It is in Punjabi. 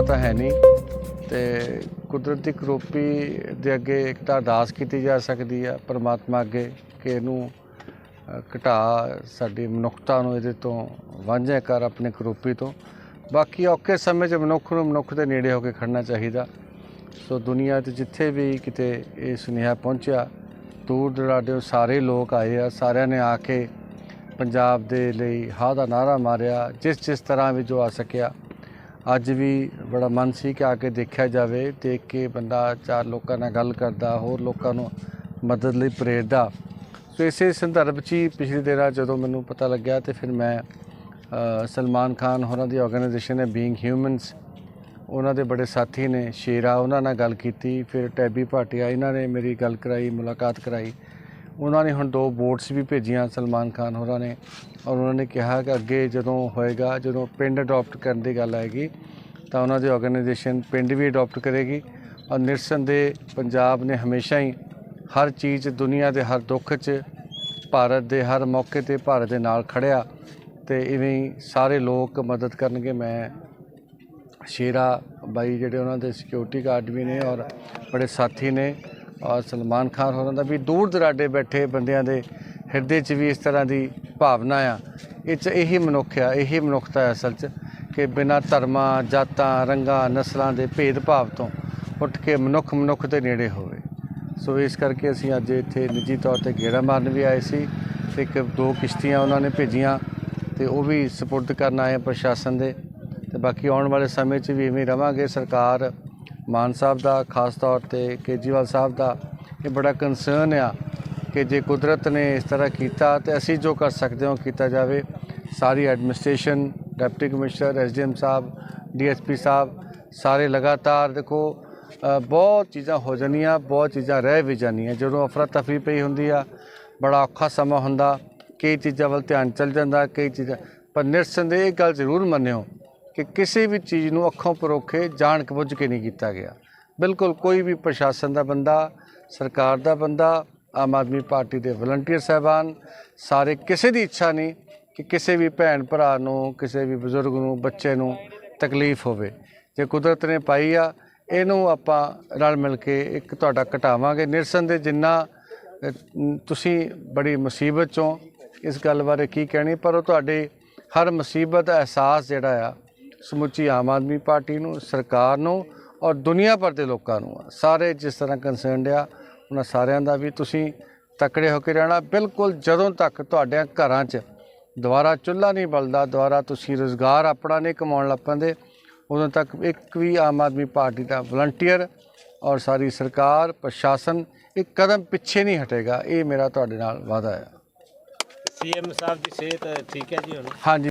ਤਾਂ ਹੈ ਨਹੀਂ ਅਤੇ ਕੁਦਰਤੀ ਕਰੋਪੀ ਦੇ ਅੱਗੇ ਇੱਕ ਤਾਂ ਅਰਦਾਸ ਕੀਤੀ ਜਾ ਸਕਦੀ ਆ ਪਰਮਾਤਮਾ ਅੱਗੇ ਕਿ ਇਹਨੂੰ ਅ, ਘਟਾ ਸਾਡੀ ਮਨੁੱਖਤਾ ਨੂੰ ਇਹਦੇ ਤੋਂ ਵਾਂਝਾ ਕਰ ਆਪਣੇ ਕਰੋਪੀ ਤੋਂ। ਬਾਕੀ ਔਖੇ ਸਮੇਂ 'ਚ ਮਨੁੱਖ ਨੂੰ ਮਨੁੱਖ ਦੇ ਨੇੜੇ ਹੋ ਕੇ ਖੜਨਾ ਚਾਹੀਦਾ। ਸੋ ਦੁਨੀਆ 'ਚ ਜਿੱਥੇ ਵੀ ਕਿਤੇ ਇਹ ਸੁਨੇਹਾ ਪਹੁੰਚਿਆ ਦੂਰ ਦੁਰਾਡੇ ਦਰਾਡੇ ਸਾਰੇ ਲੋਕ ਆਏ ਆ ਸਾਰਿਆਂ ਨੇ ਆ ਕੇ ਪੰਜਾਬ ਦੇ ਲਈ ਹਾਂ ਦਾ ਨਾਰਾ ਮਾਰਿਆ ਜਿਸ ਜਿਸ ਤਰ੍ਹਾਂ ਵੀ ਜੋ ਆ ਸਕਿਆ। ਅੱਜ ਵੀ ਬੜਾ ਮਨ ਸੀ ਕਿ ਆ ਕੇ ਦੇਖਿਆ ਜਾਵੇ, ਦੇਖ ਕੇ ਬੰਦਾ ਚਾਰ ਲੋਕਾਂ ਨਾਲ ਗੱਲ ਕਰਦਾ, ਹੋਰ ਲੋਕਾਂ ਨੂੰ ਮਦਦ ਲਈ ਪ੍ਰੇਰਦਾ। ਸੋ ਇਸੇ ਸੰਦਰਭ 'ਚ ਹੀ ਪਿਛਲੇ ਦਿਨਾਂ ਜਦੋਂ ਮੈਨੂੰ ਪਤਾ ਲੱਗਿਆ ਤੇ ਫਿਰ ਮੈਂ ਸਲਮਾਨ ਖਾਨ ਹੋਰਾਂ ਦੀ ਆਰਗੇਨਾਈਜੇਸ਼ਨ ਹੈ ਬੀਇੰਗ ਹਿਊਮਨਸ ਉਹਨਾਂ ਦੇ ਬੜੇ ਸਾਥੀ ਨੇ ਸ਼ੇਰਾ, ਉਹਨਾਂ ਨਾਲ ਗੱਲ ਕੀਤੀ, ਫਿਰ ਟੈਬੀ ਭਾਟੀਆ, ਇਹਨਾਂ ਨੇ ਮੇਰੀ ਗੱਲ ਕਰਾਈ, ਮੁਲਾਕਾਤ ਕਰਾਈ। ਉਹਨਾਂ ਨੇ ਹੁਣ ਦੋ ਬੋਟਸ ਵੀ ਭੇਜੀਆਂ ਸਲਮਾਨ ਖਾਨ ਹੋਰਾਂ ਨੇ ਔਰ ਉਹਨਾਂ ਨੇ ਕਿਹਾ ਕਿ ਅੱਗੇ ਜਦੋਂ ਹੋਏਗਾ, ਜਦੋਂ ਪਿੰਡ ਅਡਾਪਟ ਕਰਨ ਦੀ ਗੱਲ ਆਏਗੀ, ਤਾਂ ਉਹਨਾਂ ਦੀ ਆਰਗੇਨਾਈਜੇਸ਼ਨ ਪਿੰਡ ਵੀ ਅਡਾਪਟ ਕਰੇਗੀ ਔਰ ਨਿਰਸੰਦੇ ਪੰਜਾਬ ਨੇ ਹਮੇਸ਼ਾ ਹੀ ਹਰ ਚੀਜ਼ ਦੁਨੀਆ ਦੇ ਹਰ ਦੁੱਖ 'ਚ ਭਾਰਤ ਦੇ ਹਰ ਮੌਕੇ ਤੇ ਭਾਰਤ ਦੇ ਨਾਲ ਖੜਿਆ ਤੇ ਇਵੇਂ ਹੀ ਸਾਰੇ ਲੋਕ ਮਦਦ ਕਰਨਗੇ। ਮੈਂ ਸ਼ੇਰਾ ਬਾਈ ਜਿਹੜੇ ਉਹਨਾਂ ਦੇ ਸਿਕਿਉਰਿਟੀ ਗਾਰਡ ਵੀ ਨੇ ਔਰ ਬੜੇ ਸਾਥੀ ਨੇ ਔਰ ਸਲਮਾਨ ਖਾਨ ਹੋਰਾਂ ਦਾ ਵੀ ਦੂਰ ਦਰਾਡੇ ਬੈਠੇ ਬੰਦਿਆਂ ਦੇ ਹਿਰਦੇ 'ਚ ਵੀ ਇਸ ਤਰ੍ਹਾਂ ਦੀ ਭਾਵਨਾ ਆ। ਇਹ 'ਚ ਇਹੀ ਮਨੁੱਖ ਆ, ਇਹੀ ਮਨੁੱਖਤਾ ਹੈ ਅਸਲ 'ਚ ਕਿ ਬਿਨਾਂ ਧਰਮਾਂ, ਜਾਤਾਂ, ਰੰਗਾਂ, ਨਸਲਾਂ ਦੇ ਭੇਦਭਾਵ ਤੋਂ ਉੱਠ ਕੇ ਮਨੁੱਖ ਮਨੁੱਖ ਦੇ ਨੇੜੇ ਹੋਵੇ। ਸੋ ਇਸ ਕਰਕੇ ਅਸੀਂ ਅੱਜ ਇੱਥੇ ਨਿੱਜੀ ਤੌਰ ਤੇ ਗੇੜਾ ਮਾਰਨ ਵੀ ਆਏ ਸੀ। ਤੇ ਇੱਕ, ਦੋ ਕਿਸ਼ਤੀਆਂ ਉਹਨਾਂ ਨੇ ਭੇਜੀਆਂ ਤੇ ਉਹ ਵੀ ਸਪੁਰਦ ਕਰਨ ਆਏ ਆ ਪ੍ਰਸ਼ਾਸਨ ਦੇ। ਤੇ ਬਾਕੀ ਆਉਣ ਵਾਲੇ ਸਮੇਂ 'ਚ ਵੀ ਇਵੇਂ ਹੀ ਰਵਾਂਗੇ। ਸਰਕਾਰ ਮਾਨ ਸਾਹਿਬ ਦਾ, ਖਾਸ ਤੌਰ ਤੇ ਕੇਜਰੀਵਾਲ ਸਾਹਿਬ ਦਾ, ਇਹ ਬੜਾ ਕੰਸਰਨ ਆ ਕਿ ਜੇ ਕੁਦਰਤ ਨੇ ਇਸ ਤਰ੍ਹਾਂ ਕੀਤਾ ਤੇ ਅਸੀਂ ਜੋ ਕਰ ਸਕਦੇ ਹਾਂ ਉਹ ਕੀਤਾ ਜਾਵੇ। ਸਾਰੀ ਐਡਮਿਨਿਸਟ੍ਰੇਸ਼ਨ ਡਿਪਟੀ ਕਮਿਸ਼ਨਰ ਐਸਡੀਐਮ ਸਾਹਿਬ ਡੀਐਸਪੀ ਸਾਹਿਬ, ਸਾਰੇ ਲਗਾਤਾਰ ਦੇਖੋ ਬਹੁਤ ਚੀਜ਼ਾਂ ਹੋ ਜਾਂਦੀਆਂ, ਬਹੁਤ ਚੀਜ਼ਾਂ ਰਹਿ ਵੀ ਜਾਂਦੀਆਂ। ਜਦੋਂ ਅਫਰਾ ਤਫਰੀ ਪਈ ਹੁੰਦੀ ਆ, ਬੜਾ ਔਖਾ ਸਮਾਂ ਹੁੰਦਾ, ਕਈ ਚੀਜ਼ਾਂ ਵੱਲ ਧਿਆਨ ਚਲ ਜਾਂਦਾ, ਕਈ ਚੀਜ਼ਾਂ, ਪਰ ਨਿਰਸੰਦੇਹ ਇਹ ਗੱਲ ਜ਼ਰੂਰ ਮੰਨਿਓ ਕਿ ਕਿਸੇ ਵੀ ਚੀਜ਼ ਨੂੰ ਅੱਖੋਂ ਪਰੋਖੇ ਜਾਣ ਕੇ ਬੁੱਝ ਕੇ ਨਹੀਂ ਕੀਤਾ ਗਿਆ। ਬਿਲਕੁਲ ਕੋਈ ਵੀ ਪ੍ਰਸ਼ਾਸਨ ਦਾ ਬੰਦਾ, ਸਰਕਾਰ ਦਾ ਬੰਦਾ, ਆਮ ਆਦਮੀ ਪਾਰਟੀ ਦੇ ਵਲੰਟੀਅਰ ਸਹਿਬਾਨ, ਸਾਰੇ ਕਿਸੇ ਦੀ ਇੱਛਾ ਨਹੀਂ ਕਿ ਕਿਸੇ ਵੀ ਭੈਣ ਭਰਾ ਨੂੰ, ਕਿਸੇ ਵੀ ਬਜ਼ੁਰਗ ਨੂੰ, ਬੱਚੇ ਨੂੰ ਤਕਲੀਫ ਹੋਵੇ। ਜੇ ਕੁਦਰਤ ਨੇ ਪਾਈ ਆ, ਇਹਨੂੰ ਆਪਾਂ ਰਲ ਮਿਲ ਕੇ ਇੱਕ ਤੁਹਾਡਾ ਘਟਾਵਾਂਗੇ। ਨਿਰਸਨ ਦੇ ਜਿੰਨਾ ਤੁਸੀਂ ਬੜੀ ਮੁਸੀਬਤ ਚੋਂ ਇਸ ਗੱਲ ਬਾਰੇ ਕੀ ਕਹਿਣੀ, ਪਰ ਉਹ ਤੁਹਾਡੇ ਹਰ ਮੁਸੀਬਤ ਦਾ ਅਹਿਸਾਸ ਜਿਹੜਾ ਆ ਸਮੁੱਚੀ ਆਮ ਆਦਮੀ ਪਾਰਟੀ ਨੂੰ ਸਰਕਾਰ ਨੂੰ ਔਰ ਦੁਨੀਆ ਭਰ ਦੇ ਲੋਕਾਂ ਨੂੰ। ਸਾਰੇ ਜਿਸ ਤਰ੍ਹਾਂ ਕੰਸਰਨਡ ਆ ਉਹਨਾਂ ਸਾਰਿਆਂ ਦਾ ਵੀ ਤੁਸੀਂ ਤਕੜੇ ਹੋ ਕੇ ਰਹਿਣਾ। ਬਿਲਕੁਲ ਜਦੋਂ ਤੱਕ ਤੁਹਾਡੇ ਘਰਾਂ 'ਚ ਦੁਬਾਰਾ ਚੁੱਲ੍ਹਾ ਨਹੀਂ ਬਲਦਾ ਦੁਬਾਰਾ ਤੁਸੀਂ ਰੋਜ਼ਗਾਰ ਆਪਣਾ ਨਹੀਂ ਕਮਾਉਣ ਲੱਗ ਪੈਂਦੇ ਉਦੋਂ ਤੱਕ ਇੱਕ ਵੀ ਆਮ ਆਦਮੀ ਪਾਰਟੀ ਦਾ ਵਲੰਟੀਅਰ ਔਰ ਸਾਰੀ ਸਰਕਾਰ ਪ੍ਰਸ਼ਾਸਨ ਇੱਕ ਕਦਮ ਪਿੱਛੇ ਨਹੀਂ ਹਟੇਗਾ। ਇਹ ਮੇਰਾ ਤੁਹਾਡੇ ਨਾਲ ਵਾਅਦਾ ਹੈ। ਸੀਐਮ ਸਾਹਿਬ ਦੀ ਸਿਹਤ ਠੀਕ ਹੈ ਜੀ ਹੁਣ? ਹਾਂਜੀ।